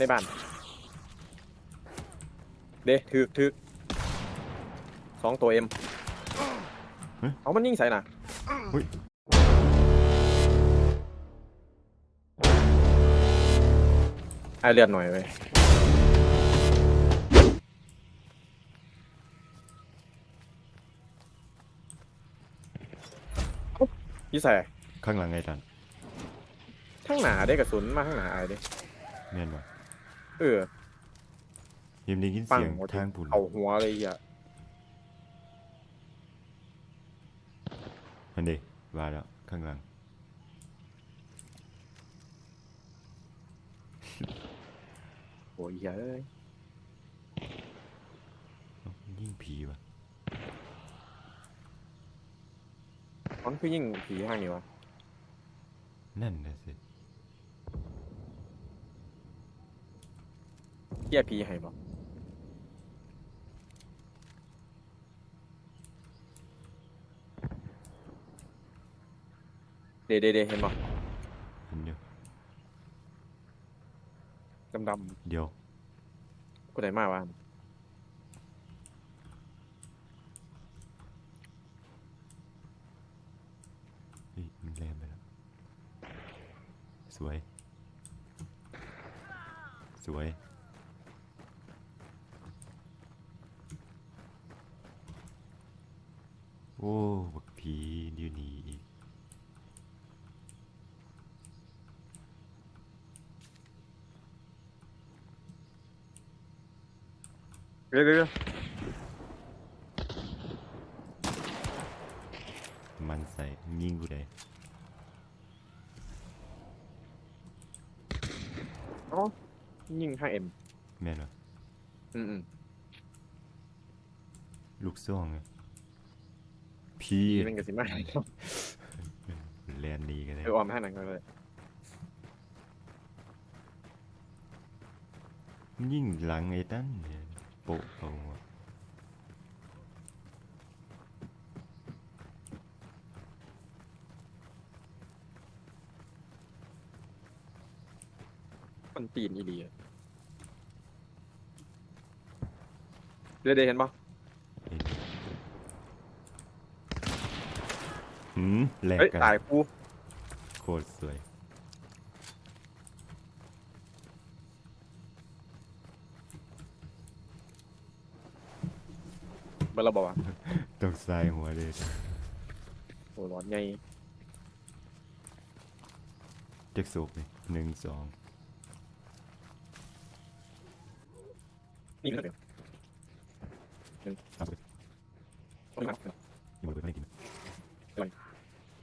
ในบ้าน เด้ถือถือสองตัวเอ็มเอามันยิงใส่น่ะไอเลือดหน่อยเว้ยยี่ใส่ข้างหลังไงตันทั้งหนาได้กระสุนมาทั้งหนาไอ้เด้แม่นบ่ เออยิมได้ยินปังเสียงหมดทางผุนเอาหัวเลยอะอันเดว่าแล้วข้างหลังโอ้ยเฮ้ยเอ้ายิ่งผีว่ะมันคือยิ่งผีห้างอยู่วะนั่นนะสิ เกี้ยผีให้บ่เดเดเดเห็นบ่เห็นอยู่ดำดเดี๋ยวำกูไหนมาวะเฮ้ยมันแรงไปแล้ว สวย สวย โอ้บักผีอยู่นี่อีกเดี๋ยวเดี๋ยวเดี๋ยวมันใส่ยิงกูได้อ๋อยิ่งห้าเอ็มแม่นบ่อืมอืมลูกซ่องอะผีผีมันกระสิมาให้ครับแลนดีกันเลยเออออมให้หนังก็เลยมันยิ่งหลังไอ้ตั้นเนี่ยโปะเอาอะมันตีนอีดีอะเดี๋ยวเดี๋ยวเห็นบ่เห็นหืม แหลกเฮ้ยกันตายกูโคตรสวย เบอร์เราบอกว่าต้องใส่หัวเลยโอ้ร้อนไงเจ็กสูบนี่หนึ่งสองนี่ก็เดี๋ยวหนึ่งสามสิบ สองสาม ยังไม่ได้กิน เฮ้ย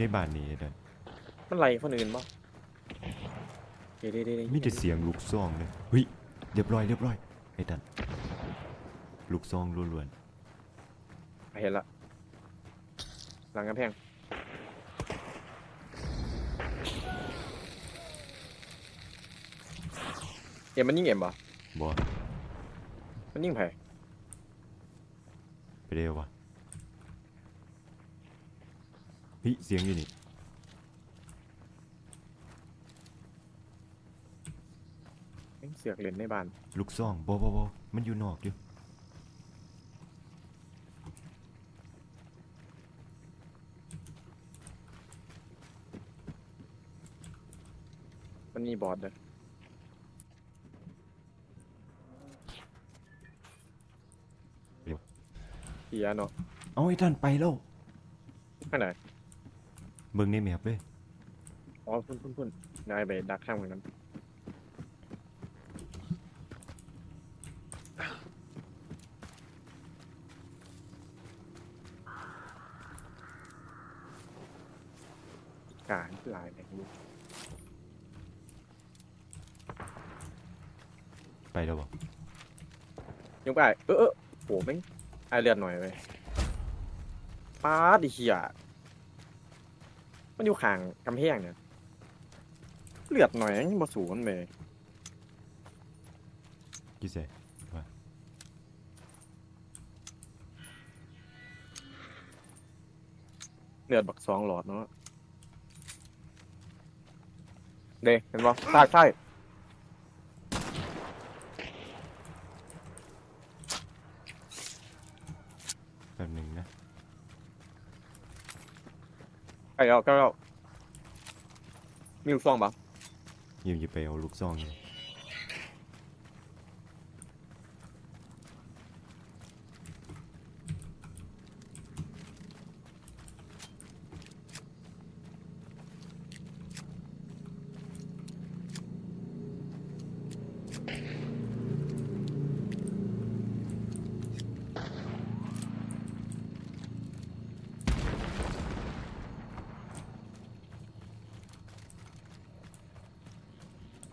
ในบ้านนี่เด้อมันไล่คนอื่นบ่เดี๋ยวเดี๋ยวเดี๋ยวมีแต่เสียงลูกซองเลยเฮ้ยเรียบร้อยเรียบร้อยไอ้ตันลูกซองล้วนเห็นละ หลังกำแพงเอ็มมันยิงเอ็มบ่ๆบ่มันยิงไผ่ไปเร็ววะ เฮ้ยเสียงอยู่นี่เสือกเล่นในบ้านลูกซองบ่บ่บ่มันอยู่นอกอยู่มันมีบอร์ดเลยเฮียเนาะเอาไอ้ตันไปแล้วข้างไหน เบิ่งนี้แมพเด้อ๋อพุ่นพุ่นพุ่นนายไปดักข้างมันนั้นการลายแดงลูกไปแล้วบอกยังไปเออเออโหแม่งไอเลือดหน่อยไปปยป้าดิเหี้ย มันอยู่ข้างกำแพงเนี่ยเลือดหน่อยยังบ่สูงมันเลยกี่เสเลือดบักสองหลอดเนาะเด้เห็นบ่ใช่ใช่ แป๊บหนึงนะ ไอ้เอาก็เอามีลูกซองปะ ยิมจะไปเอาลูกซองอยู่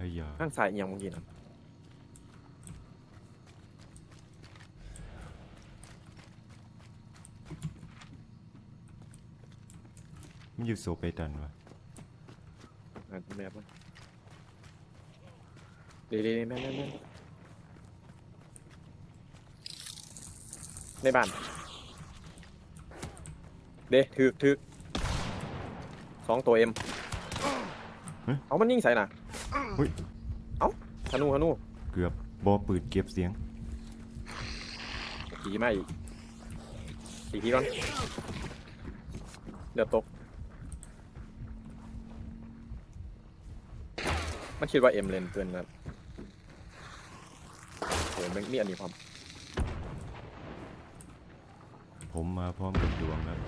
เฮ้ยอย่า ข้างซ้ายเอียงเมื่อกี้นะมันอยู่โซไปตันวะอ่านแบบมันเดี๋ยวเดี๋ยวแม่นแม่นแม่นในบ้าน เด้ถือถือสองตัวเอ็มเอามันยิงใส่น่ะ เฮ้ยเอา ธนูธนูเกือบบอปืนเก็บเสียงขี่มาอีกอีกทีก่อนเดือดตก มันคิดว่าเอ็มเลนเกินนะโอ้ยมันมีอันนี้พร้อมผมมาพร้อมกับดวงครับ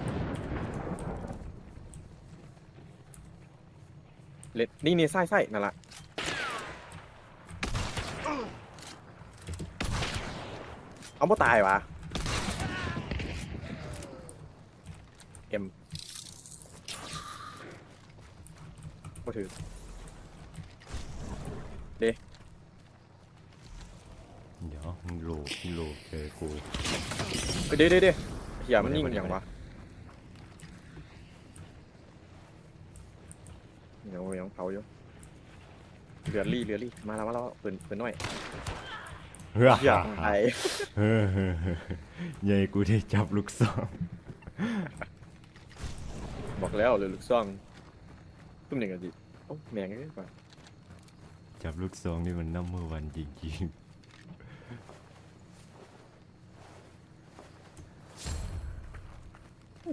เลนนี่นี่ไส้ไส้นั่นแหละ เอาบ่ตายวะเอ็มบ่ถือเดี๋ยวมึงโหลมึงโหลเจอกูเอ้ยเดี๋ยวเดี๋ยวเดี๋ยวเหี้ยมันยิงอย่างวะเดี๋ยวยังเผาอยู่เรือรี่เรือรี่มาแล้วมาแล้วปืนปืนน้อยเฮ้ย อย่าไอเฮ้ยเฮ้ยเฮ้ยใหญ่กูได้จับลูกซองบอกแล้วเลยลูกซองตุ้มหนึ่งกันดิโอ้แมงเอ้ยป่ะจับลูกซองนี่มันน้ำเมื่อวันจริง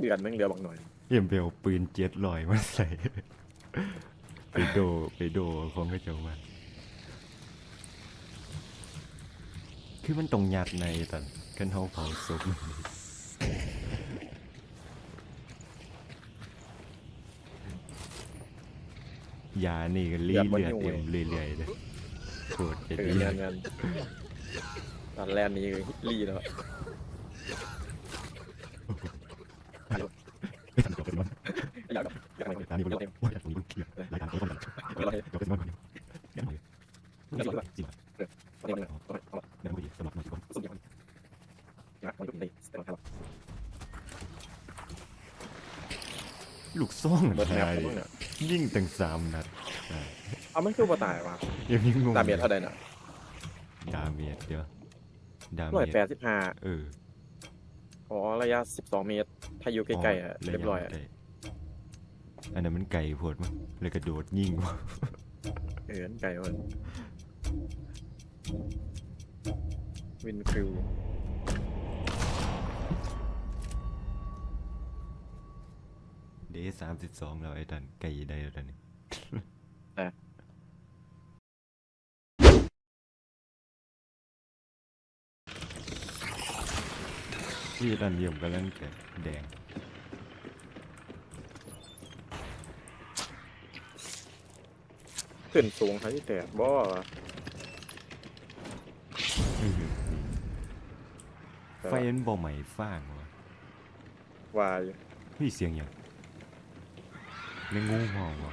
เดือนแม่งเรือบอกหน่อยเอ็มเอาปืนเจ็ดลอยมาใส่ ไปโดไปโดของกระเจ้ามา คือมันตรงยัดในตอนกันเฮาเผาศพยานี่ก็รีเลือดเอ็มเรื่อยๆเลยโคตรจะเออดีเงินเงินตอนแรกนี้รีแล้วอยากอยากมาร้านนี้บนรถว่าจากตรงนี้มันเคลียร์รายการเขาต้องแบบเราเห็นเดี๋ยวเป็นวันนี้ยังไงจริง ตอนนี้มันเอาเอา เดี๋ยวไม่ดีสำหรับมันที่ผม สุดยอดนะมันอยู่ในสเต็ปครับ ลูกซ่อง เบิร์ดแม ไท ป ย ผมเนี่ย ยิ่ง ตั้งสามนัดเอามันคือบ่ตายวะยังยิ่งงงดาเมจเท่าใดน่ะดาเมจเดี๋ยวดาเมร้อยจแปดสิบห้าเอออ๋อระยะสิบสองเมตร ถ้าอยู่ใกล้ๆอะเรียบร้อยอะอันนั้นมันไก่โพดมั้งเลยกระโดดยิงวะเออไกลเว้ยวินฟิลเดย์สามสิบสองแล้วไอ้ตันไก่ได้แล้วตันนี่ที่ตันเยี่ยมกำลังแกะแดง ขึ้นสูงครับที่แต่บ่วะไฟมันบ่ใหม่ฟ้างวะวายอยู่เฮ้ยเสียงอย่าง ไม่งูเห่าวะ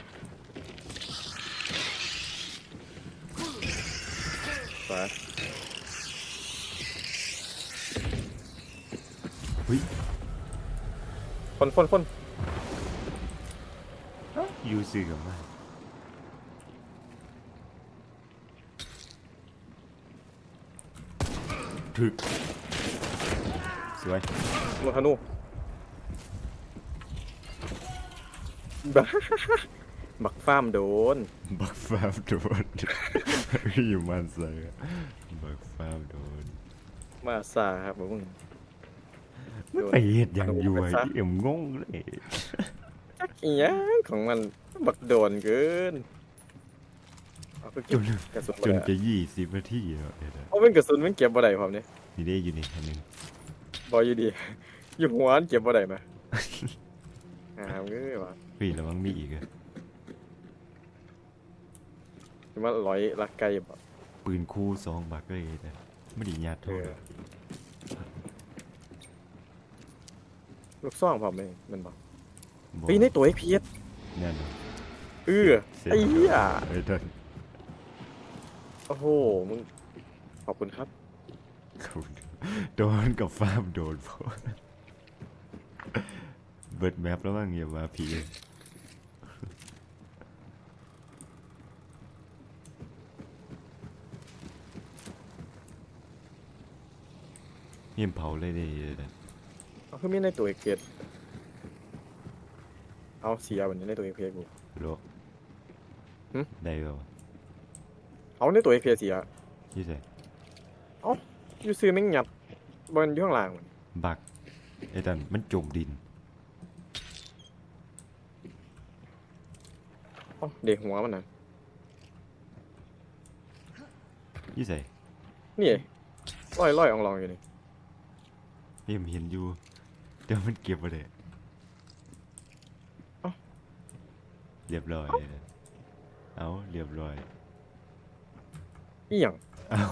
สวยเฮ้ย คนคนคนยูซื้อกับมาถึกสวยนูธนู บ้าบักฟ้ามโดน บักฟาร์มโดนอยู่มันใส่บักฟาร์มโดนมาซาครับมึงไม่ไปเฮ็ดอย่างอยู่ไอ้เอ็มงงเลยจักอีหยังของมันบักโดนเกินเอาไปจเก็บนกระสุนจบ่นได้จะยี่สิบนาทีแล้วเอ็ดอะเอาเป็นกระสุนมันเก็บบ่ได้พร้อมเนี่ยนี่ได้อยู่นี่อันหนึงบ่อยู่ดี อยู่หัวมันเก็บบ่ได้มาอ่าเงยว่ะ เฮ้ยแล้วมันมีอีกอะสิมาร้อยลักไก่บ่ปืนคู่สองบักเลยแต่ไม่ได้ยัดเอโทษอลูกซ่องพร้อมไหมมันบ่เฮ้ยในตัว FPS นั่นน่ะเออไอ้เหี้ยไอ้ท่านโอ้โหมึงขอบคุณครับ เขาโดนกับฟาร์มโดนพอเบิดแมปแล้วมั้งอย่ามาพี เยี่ยมเผาเลยดิเด้อเอาคือมีในตัวเกตเอาเสียวันนี้ในตัวเอพีกู โลหึ ได้แล้วเอาในตัวเอพีเสียยี่ใส่อยู่ซื้อแม่งหยับบนอยู่ข้างล่างมันบักไอ้ตันมันจมดินเอ้าเด็กหัวมันนะยี่ใส่นี่ลอยลอยๆอองลองอยู่นี่ เยี่ยมเห็นอยู่เดี๋ยวมันเก็บไปเลยเอ้า เรียบร้อยเอาเรียบร้อยอีหยังเอา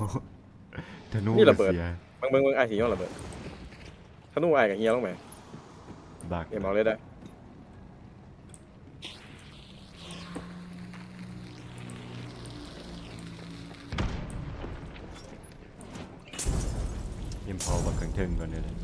ธนูนี่ระเบิด สียเบิ่งเบิ่งเบิ่งไอ้ายสีย้อนระเบิดธนูไอ้ายกับเฮียลงไหมบักเอ็มเอาเลยได้ เทิงก่อนเลย